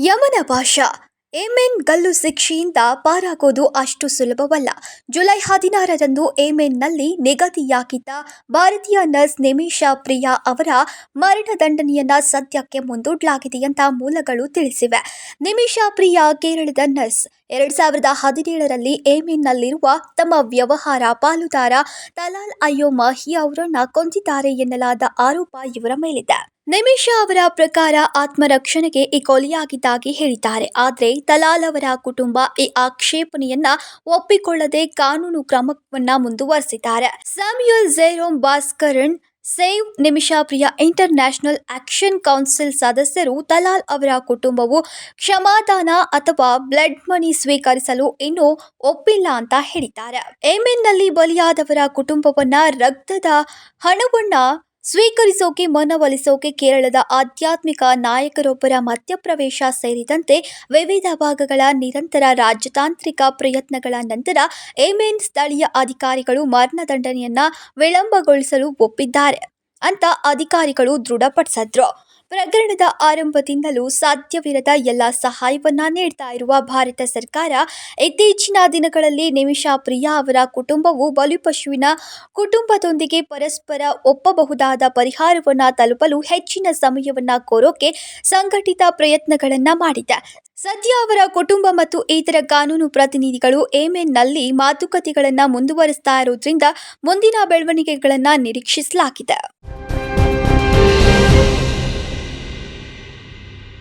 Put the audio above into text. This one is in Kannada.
ಯಮನ ಭಾಷಾ. ಏಮೆನ್ ಗಲ್ಲು ಶಿಕ್ಷೆಯಿಂದ ಪಾರಾಗೋದು ಅಷ್ಟು ಸುಲಭವಲ್ಲ. ಜುಲೈ ಹದಿನಾರರಂದು ಏಮೆನ್ನಲ್ಲಿ ನಿಗದಿಯಾಗಿದ್ದ ಭಾರತೀಯ ನರ್ಸ್ ನಿಮಿಷಾ ಪ್ರಿಯಾ ಅವರ ಮರಣದಂಡನೆಯನ್ನ ಸದ್ಯಕ್ಕೆ ಮುಂದೂಡಲಾಗಿದೆ ಅಂತ ಮೂಲಗಳು ತಿಳಿಸಿವೆ. ನಿಮಿಷಾ ಪ್ರಿಯಾ ಕೇರಳದ ನರ್ಸ್. ಎರಡು ಸಾವಿರದ ಹದಿನೇಳರಲ್ಲಿ ಏಮೆನ್ನಲ್ಲಿರುವ ತಮ್ಮ ವ್ಯವಹಾರ ಪಾಲುದಾರ ತಲಾಲ್ ಅಯ್ಯೋ ಮಾಹಿ ಅವರನ್ನು ಕೊಂದಿದ್ದಾರೆ ಎನ್ನಲಾದ ಆರೋಪ ಇವರ ಮೇಲಿದೆ. ನಿಮಿಷಾ ಅವರ ಪ್ರಕಾರ ಆತ್ಮರಕ್ಷಣೆಗೆ ಈ ಕೊಲೆಯಾಗಿದ್ದಾಗಿ ಹೇಳಿದ್ದಾರೆ. ಆದರೆ ದಲಾಲ್ ಅವರ ಕುಟುಂಬ ಈ ಆಕ್ಷೇಪಣೆಯನ್ನ ಒಪ್ಪಿಕೊಳ್ಳದೆ ಕಾನೂನು ಕ್ರಮವನ್ನ ಮುಂದುವರೆಸಿದ್ದಾರೆ. Samuel Jerome Bhaskaran, save Nimisha Priya international action council ಸದಸ್ಯರು ತಲಾಲ್ ಅವರ ಕುಟುಂಬವು ಕ್ಷಮಾದಾನ ಅಥವಾ ಬ್ಲಡ್ ಮನಿ ಸ್ವೀಕರಿಸಲು ಇನ್ನೂ ಒಪ್ಪಿಲ್ಲ ಅಂತ ಹೇಳಿದ್ದಾರೆ. ಏಮೆನ್ನಲ್ಲಿ ಬಲಿಯಾದವರ ಕುಟುಂಬವನ್ನ ರಕ್ತದ ಹಣವನ್ನ ಸ್ವೀಕರಿಸೋಕೆ ಮನವೊಲಿಸೋಕೆ ಕೇರಳದ ಆಧ್ಯಾತ್ಮಿಕ ನಾಯಕರೊಬ್ಬರ ಮಧ್ಯಪ್ರವೇಶ ಸೇರಿದಂತೆ ವಿವಿಧ ಭಾಗಗಳ ನಿರಂತರ ರಾಜತಾಂತ್ರಿಕ ಪ್ರಯತ್ನಗಳ ನಂತರ ಏಮೇನ್ ಸ್ಥಳೀಯ ಅಧಿಕಾರಿಗಳು ಮರಣದಂಡನೆಯನ್ನ ವಿಳಂಬಗೊಳಿಸಲು ಒಪ್ಪಿದ್ದಾರೆ ಅಂತ ಅಧಿಕಾರಿಗಳು ದೃಢಪಡಿಸಿದ್ರು. ಪ್ರಕರಣದ ಆರಂಭದಿಂದಲೂ ಸಾಧ್ಯವಿರದ ಎಲ್ಲ ಸಹಾಯವನ್ನ ನೀಡ್ತಾ ಇರುವ ಭಾರತ ಸರ್ಕಾರ, ಇತ್ತೀಚಿನ ದಿನಗಳಲ್ಲಿ ನಿಮಿಷಾ ಪ್ರಿಯಾ ಅವರ ಕುಟುಂಬವು ಬಲಿಪಶುವಿನ ಕುಟುಂಬದೊಂದಿಗೆ ಪರಸ್ಪರ ಒಪ್ಪಬಹುದಾದ ಪರಿಹಾರವನ್ನ ತಲುಪಲು ಹೆಚ್ಚಿನ ಸಮಯವನ್ನ ಕೋರೋಕೆ ಸಂಘಟಿತ ಪ್ರಯತ್ನಗಳನ್ನ ಮಾಡಿದೆ ಸದ್ಯ ಅವರ ಕುಟುಂಬ ಮತ್ತು ಇತರ ಕಾನೂನು ಪ್ರತಿನಿಧಿಗಳು ಏಮೆನ್ನಲ್ಲಿ ಮಾತುಕತೆಗಳನ್ನು ಮುಂದುವರಿಸ್ತಾ ಇರುವುದರಿಂದ ಮುಂದಿನ ಬೆಳವಣಿಗೆಗಳನ್ನು ನಿರೀಕ್ಷಿಸಲಾಗಿದೆ.